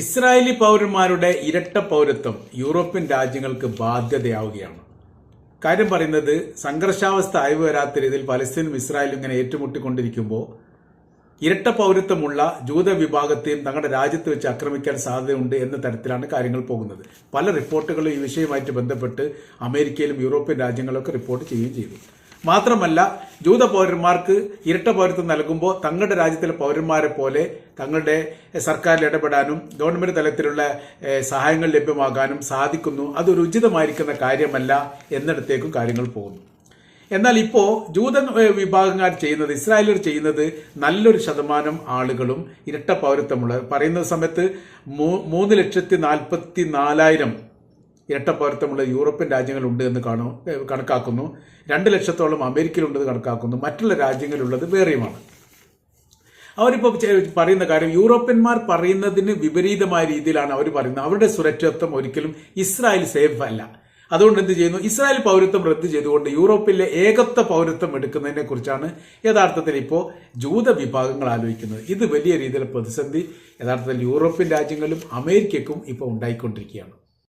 Israeli പൗരന്മാരുടെ ഇരട്ട പൗരത്വം യൂറോപ്യൻ രാജ്യങ്ങൾക്ക് ബാധ്യതയാവുകയാണ്. കാര്യം പറയുന്നത് സംഘർഷാവസ്ഥ അയവ് വരാത്ത രീതിയിൽ പലസ്തീനും ഇസ്രായേലും ഇങ്ങനെ ഏറ്റുമുട്ടിക്കൊണ്ടിരിക്കുമ്പോൾ ഇരട്ട പൗരത്വമുള്ള ജൂത വിഭാഗത്തെയും തങ്ങളുടെ രാജ്യത്ത് വെച്ച് ആക്രമിക്കാൻ സാധ്യതയുണ്ട് എന്ന തരത്തിലാണ് കാര്യങ്ങൾ പോകുന്നത്. പല റിപ്പോർട്ടുകളും ഈ വിഷയവുമായിട്ട് ബന്ധപ്പെട്ട് അമേരിക്കയിലും യൂറോപ്യൻ രാജ്യങ്ങളൊക്കെ റിപ്പോർട്ട് ചെയ്യുകയും ചെയ്തു. മാത്രമല്ല ജൂത പൗരന്മാർക്ക് ഇരട്ട പൗരത്വം നൽകുമ്പോൾ തങ്ങളുടെ രാജ്യത്തിലെ പൗരന്മാരെ പോലെ തങ്ങളുടെ സർക്കാരിൽ ഇടപെടാനും ഗവൺമെന്റ് തലത്തിലുള്ള സഹായങ്ങൾ ലഭ്യമാകാനും സാധിക്കുന്നു. അതൊരു ഉചിതമായിരിക്കുന്ന കാര്യമല്ല എന്നിടത്തേക്കും കാര്യങ്ങൾ പോകുന്നു. എന്നാൽ ഇപ്പോൾ ജൂത വിഭാഗങ്ങൾ ചെയ്യുന്നത് ഇസ്രായേലർ ചെയ്യുന്നത് നല്ലൊരു ശതമാനം ആളുകളും ഇരട്ട പൗരത്വമുള്ള പറയുന്ന സമയത്ത് മൂന്ന് ലക്ഷത്തി നാൽപ്പത്തി നാലായിരം ഇരട്ട പൗരത്വമുള്ള യൂറോപ്യൻ രാജ്യങ്ങളുണ്ട് എന്ന് കാണു കണക്കാക്കുന്നു. രണ്ട് ലക്ഷത്തോളം അമേരിക്കയിലുണ്ടെന്ന് കണക്കാക്കുന്നു. മറ്റുള്ള രാജ്യങ്ങളിലുള്ളത് വേറെയുമാണ്. അവരിപ്പോൾ പറയുന്ന കാര്യം യൂറോപ്യന്മാർ പറയുന്നതിന് വിപരീതമായ രീതിയിലാണ് അവർ പറയുന്നത്. അവരുടെ സുരക്ഷിതത്വം ഒരിക്കലും ഇസ്രായേൽ സേഫ് അല്ല. അതുകൊണ്ട് എന്ത് ചെയ്യുന്നു? ഇസ്രായേൽ പൗരത്വം റദ്ദ് ചെയ്തുകൊണ്ട് യൂറോപ്പിലെ ഏകത്വ പൗരത്വം എടുക്കുന്നതിനെ കുറിച്ചാണ് യഥാർത്ഥത്തിൽ ഇപ്പോൾ ജൂത വിഭാഗങ്ങൾ ആലോചിക്കുന്നത്. ഇത് വലിയ രീതിയിലുള്ള പ്രതിസന്ധി. യഥാർത്ഥത്തിൽ യൂറോപ്യൻ രാജ്യങ്ങളിലും അമേരിക്കക്കും ഇപ്പോൾ ഉണ്ടായിക്കൊണ്ടിരിക്കുകയാണ്.